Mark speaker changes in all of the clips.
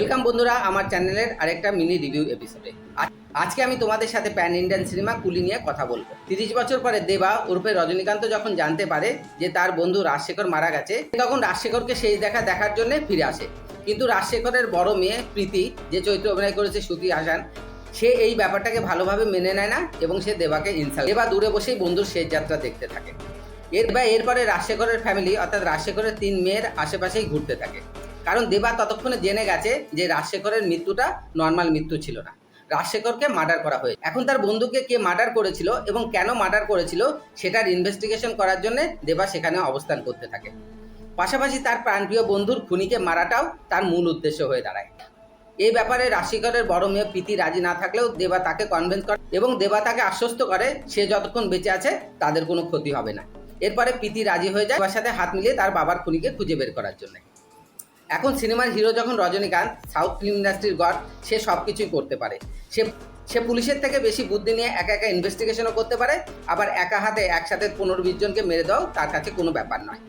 Speaker 1: Welcome বন্ধুরা আমার চ্যানেলের আরেকটা মিনি রিভিউ এপিসোডে আজকে আমি তোমাদের সাথে প্যান ইন্ডিয়ান সিনেমা কুলি নিয়ে কথা বলব। তিরিশ বছর পরে দেবা উর্ফে রজনীকান্ত যখন জানতে পারে যে তার বন্ধু রাজশেখর মারা গেছে, তখন রাজশেখরকে সেই দেখা দেখার জন্য ফিরে আসে। কিন্তু রাজশেখরের বড় মেয়ে প্রীতি, যে চরিত্র অভিনয় করেছে শ্রুতি হাসান, সে এই ব্যাপারটাকে ভালোভাবে মেনে নেয় না এবং সে দেবাকে ইনসাল দেবা দূরে বসেই বন্ধুর শেষ যাত্রা দেখতে থাকে। এর বা এরপরে রাজশেখরের ফ্যামিলি অর্থাৎ রাজশেখরের তিন মেয়ের আশেপাশেই ঘুরতে থাকে। কারণ দেবা ততক্ষণে জেনে গেছে যে রাজশেখরের মৃত্যুটা নর্মাল মৃত্যু ছিল না। রাজশেখরকে মার্ডার করা হয়েছে। এখন তার বন্ধুকে কে মার্ডার করেছিল এবং কেন মার্ডার করেছিল সেটার ইনভেস্টিগেশন করার জন্য দেবা সেখানে অবস্থান করতে থাকে। পাশাপাশি তার প্রাণপ্রিয় বন্ধুর খুনিকে মারাটাও তার মূল উদ্দেশ্য হয়ে দাঁড়ায়। এই ব্যাপারে রাজশেখরের বড় মেয়ে প্রীতি রাজি না থাকলেও দেবা তাকে কনভিন্স করে এবং দেবা তাকে আশ্বস্ত করে সে যতক্ষণ বেঁচে আছে তাদের কোনো ক্ষতি হবে না। এরপরে প্রীতি রাজি হয়ে যায় সাথে হাত মিলিয়ে তার বাবার খুনিকে খুঁজে বের করার জন্য। এখন সিনেমার হিরো যখন রজনীকান্ত, সাউথ ফিল্ম ইন্ডাস্ট্রির গড, সে সব কিছুই করতে পারে। সে সে পুলিশের থেকে বেশি বুদ্ধি নিয়ে একা একা ইনভেস্টিগেশনও করতে পারে, আবার একা হাতে একসাথে পনেরো বিশ জনকে মেরে দাও তার কাছে কোনো ব্যাপার নয়।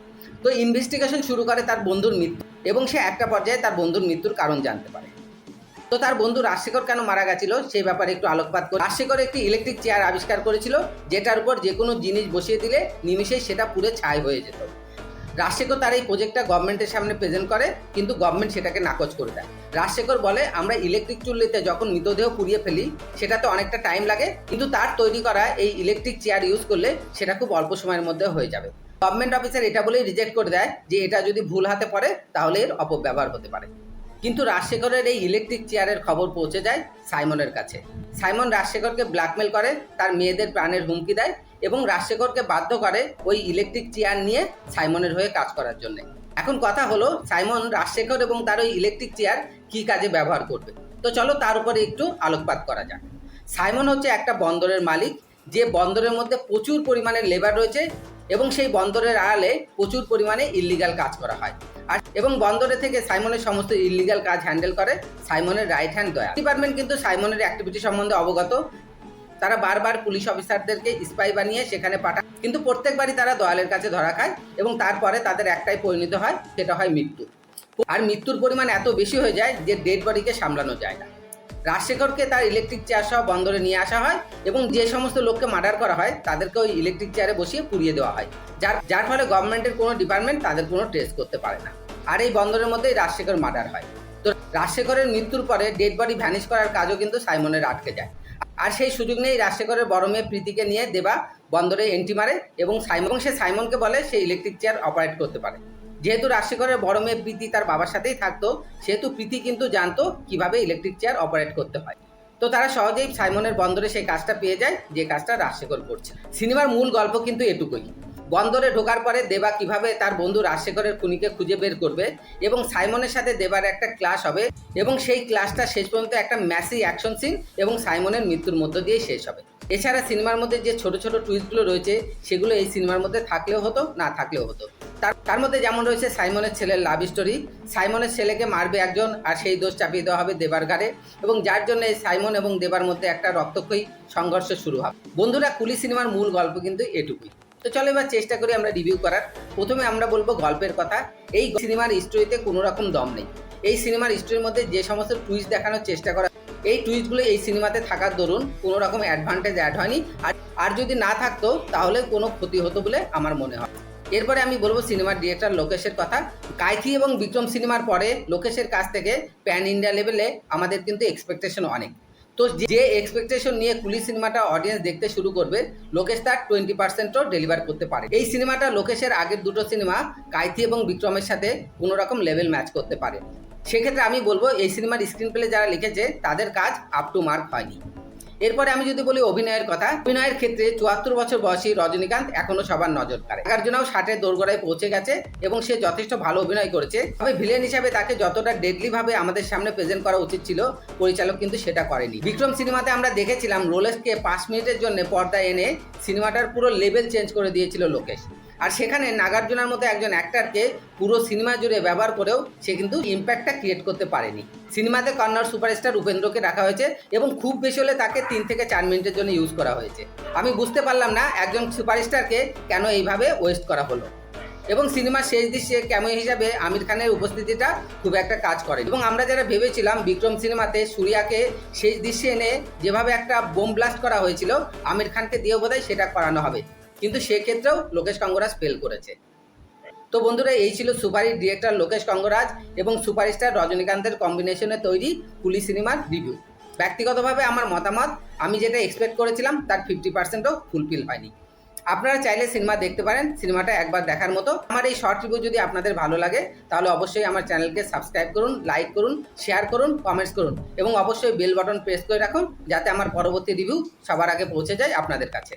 Speaker 1: তো ইনভেস্টিগেশন শুরু করে তার বন্ধুর মৃত্যু, এবং সে একটা পর্যায়ে তার বন্ধুর মৃত্যুর কারণ জানতে পারে। তো তার বন্ধু রাজশেখর কেন মারা গেছিল সেই ব্যাপারে একটু আলোকপাত করে। রাজশেখর একটি ইলেকট্রিক চেয়ার আবিষ্কার করেছিল, যেটার উপর যে কোনো জিনিস বসিয়ে দিলে নিমিষেই সেটা পুরে ছাই হয়ে যেত। রাজশেখর তার এই প্রজেক্টটা গভর্নমেন্টের সামনে প্রেজেন্ট করে, কিন্তু গভর্নমেন্ট সেটাকে নাকচ করে দেয়। রাজশেখর বলে, আমরা ইলেকট্রিক চুল্লিতে যখন মৃতদেহ পুড়িয়ে ফেলি, সেটাতে অনেকটা টাইম লাগে, কিন্তু তার তৈরি করা এই ইলেকট্রিক চেয়ার ইউজ করলে সেটা খুব অল্প সময়ের মধ্যে হয়ে যাবে। গভর্নমেন্ট অফিসার এটা বলেই রিজেক্ট করে দেয় যে, এটা যদি ভুল হাতে পড়ে, তাহলে এর অপব্যবহার হতে পারে। কিন্তু রাজশেখরের এই ইলেকট্রিক চেয়ারের খবর পৌঁছে যায় সাইমনের কাছে। সাইমন রাজশেখরকে ব্ল্যাকমেল করে, তার মেয়েদের প্রাণের হুমকি দেয় এবং রাজশেখরকে বাধ্য করে ওই ইলেকট্রিক চেয়ার নিয়ে সাইমনের হয়ে কাজ করার জন্য। এখন কথা হলো, সাইমন রাজশেখর এবং তার ওই ইলেকট্রিক চেয়ার কি কাজে ব্যবহার করবে? তো চলো তার উপরে একটু আলোকপাত করা যাক। সাইমন হচ্ছে একটা বন্দরের মালিক, যে বন্দরের মধ্যে প্রচুর পরিমাণে লেবার রয়েছে এবং সেই বন্দরের আড়ালে প্রচুর পরিমাণে ইল্লিগাল কাজ করা হয়। আর এবং বন্দরে থেকে সাইমনের সমস্ত ইল্লিগাল কাজ হ্যান্ডেল করে সাইমনের রাইট হ্যান্ড দয়া। ডিপার্টমেন্ট কিন্তু সাইমনের অ্যাক্টিভিটি সম্বন্ধে অবগত। তারা বারবার পুলিশ অফিসারদেরকে স্পাই বানিয়ে সেখানে পাঠায়। কিন্তু প্রত্যেকবারই তারা দয়ালের কাছে ধরা খায় এবং তারপরে তাদের একটাই পরিণত হয়, সেটা হয় মৃত্যু। আর মৃত্যুর পরিমাণ এত বেশি হয়ে যায় যে ডেড বডিকে সামলানো যায় না। রাজশেখরকে তার ইলেকট্রিক চেয়ার সহ বন্দরে নিয়ে আসা হয় এবং যে সমস্ত লোককে মার্ডার করা হয়, তাদেরকে ওই ইলেকট্রিক চেয়ারে বসিয়ে পুড়িয়ে দেওয়া হয়। যার যার ফলে গভর্নমেন্টের কোনো ডিপার্টমেন্ট তাদের কোনো টেস্ট করতে পারে না। আর এই বন্দরের মধ্যেই রাজশেখর মার্ডার হয়। তো রাজশেখরের মৃত্যুর পরে ডেড বডি ভ্যানিশ করার কাজও কিন্তু সাইমনের আটকে যায়। আর সেই সুযোগ নেই রাজশেখরের বড় মেয়ে প্রীতিকে নিয়ে দেবা বন্দরে এন্ট্রি মারে এবং সাইমন সে সাইমনকে বলে সে ইলেকট্রিক চেয়ার অপারেট করতে পারে। যেহেতু রাজশেখরের বড় মেয়ে প্রীতি তার বাবার সাথেই থাকতো, সেহেতু প্রীতি কিন্তু জানতো কীভাবে ইলেকট্রিক চেয়ার অপারেট করতে হয়। তো তারা সহজেই সাইমনের বন্দরে সেই কাজটা পেয়ে যায়, যে কাজটা রাজশেখর করছে। সিনেমার মূল গল্প কিন্তু এটুকুই। বন্দরে ঢোকার পরে দেবা কীভাবে তার বন্ধু রাজশেখরের খুনিকে খুঁজে বের করবে এবং সাইমনের সাথে দেবার একটা ক্লাস হবে এবং সেই ক্লাসটা শেষ পর্যন্ত একটা ম্যাসি অ্যাকশন সিন এবং সাইমনের মৃত্যুর মধ্য দিয়ে শেষ হবে। এছাড়া সিনেমার মধ্যে যে ছোট ছোট টুইস্টগুলো রয়েছে, সেগুলো এই সিনেমার মধ্যে থাকলেও হতো, না থাকলেও হতো। তার তার মধ্যে যেমন রয়েছে সাইমনের ছেলের লাভ স্টোরি সাইমনের ছেলেকে মারবে একজন আর সেই দোষ চাপিয়ে দেওয়া হবে দেবার ঘাড়ে এবং যার জন্য এই সাইমন এবং দেবার মধ্যে একটা রক্তক্ষয়ী সংঘর্ষ শুরু হবে। বন্ধুরা কুলি সিনেমার মূল গল্প কিন্তু এটুকুই। তো চলো এবার চেষ্টা করি আমরা রিভিউ করার। প্রথমে আমরা বলব গল্পের কথা। এই সিনেমার স্টোরিতে কোনো রকম দম নেই। এই সিনেমার স্টোরির মধ্যে যে সমস্ত টুইস্ট দেখানোর চেষ্টা করা এই টুইস্টগুলো এই সিনেমাতে থাকার দরুন কোনো রকম অ্যাডভান্টেজ অ্যাড হয়নি। আর আর যদি না থাকতো, তাহলে কোনো ক্ষতি হতো বলে আমার মনে হয়। এরপরে আমি বলব সিনেমার ডিরেক্টর লোকেশের কথা। কাইথি এবং বিক্রম সিনেমার পরে লোকেশের কাছ থেকে প্যান ইন্ডিয়া লেভেলে আমাদের কিন্তু এক্সপেকটেশন অনেক। তো যে এক্সপেকটেশন নিয়ে কুলি সিনেমাটা অডিয়েন্স দেখতে শুরু করবে, লোকেশ তার টোয়েন্টি পার্সেন্টও ডেলিভার করতে পারে। এই সিনেমাটা লোকেশের আগের দুটো সিনেমা, কাইথি এবং বিক্রমের সাথে কোনো রকম লেভেল ম্যাচ করতে পারে। সেক্ষেত্রে আমি বলব, এই সিনেমার স্ক্রিন প্লে যারা লিখেছে, তাদের কাজ আপ টু মার্ক হয়নি। এরপরে আমি যদি বলি অভিনয়ের কথা, অভিনয়ের ক্ষেত্রে চুয়াত্তর বছর বয়সী রজনীকান্ত এখনও সবার নজর কাড়ে। নাগার্জুনাও ষাটের দোরগোড়ায় পৌঁছে গেছে এবং সে যথেষ্ট ভালো অভিনয় করেছে। তবে ভিলেন হিসাবে তাকে যতটা ডেডলি ভাবে আমাদের সামনে প্রেজেন্ট করা উচিত ছিল, পরিচালক কিন্তু সেটা করেনি। বিক্রম সিনেমাতে আমরা দেখেছিলাম, রোলেসকে পাঁচ মিনিটের জন্য পর্দায় এনে সিনেমাটার পুরো লেভেল চেঞ্জ করে দিয়েছিল লোকেশ। আর সেখানে নাগার্জুনার মতো একজন অ্যাক্টারকে পুরো সিনেমা জুড়ে ব্যবহার করেও সে কিন্তু ইম্প্যাক্টটা ক্রিয়েট করতে পারেনি। সিনেমাতে কন্নড় সুপারস্টার উপেন্দ্রকে রাখা হয়েছে এবং খুব বেশি হলে তাকে তিন থেকে চার মিনিটের জন্য ইউজ করা হয়েছে। আমি বুঝতে পারলাম না একজন সুপারস্টারকে কেন এইভাবে ওয়েস্ট করা হলো। এবং সিনেমার শেষ দৃশ্যে ক্যামিও হিসাবে আমির খানের উপস্থিতিটা খুব একটা কাজ করে এবং আমরা যারা ভেবেছিলাম বিক্রম সিনেমাতে সূর্যাকে শেষ দৃশ্যে এনে যেভাবে একটা বোম ব্লাস্ট করা হয়েছিল, আমির খানকে দিয়েও বোধহয় সেটা করানো হবে। কিন্তু সেক্ষেত্রেও লোকেশ কঙ্গরাজ ফেল করেছে। তো বন্ধুরা, এই ছিল সুপারহিট ডিরেক্টর লোকেশ কঙ্গরাজ এবং সুপারস্টার রজনীকান্তের কম্বিনেশনে তৈরি কুলি সিনেমার রিভিউ ব্যক্তিগতভাবে আমার মতামত, আমি যেটা এক্সপেক্ট করেছিলাম, তার ফিফটি পার্সেন্টও ফুলফিল হয়নি। আপনারা চাইলে সিনেমা দেখতে পারেন, সিনেমাটা একবার দেখার মতো। আমার এই শর্ট রিভিউ যদি আপনাদের ভালো লাগে, তাহলে অবশ্যই আমার চ্যানেলকে সাবস্ক্রাইব করুন লাইক করুন শেয়ার করুন কমেন্টস করুন এবং অবশ্যই বেল বাটন প্রেস করে রাখুন, যাতে আমার পরবর্তী রিভিউ সবার আগে পৌঁছে যায় আপনাদের কাছে।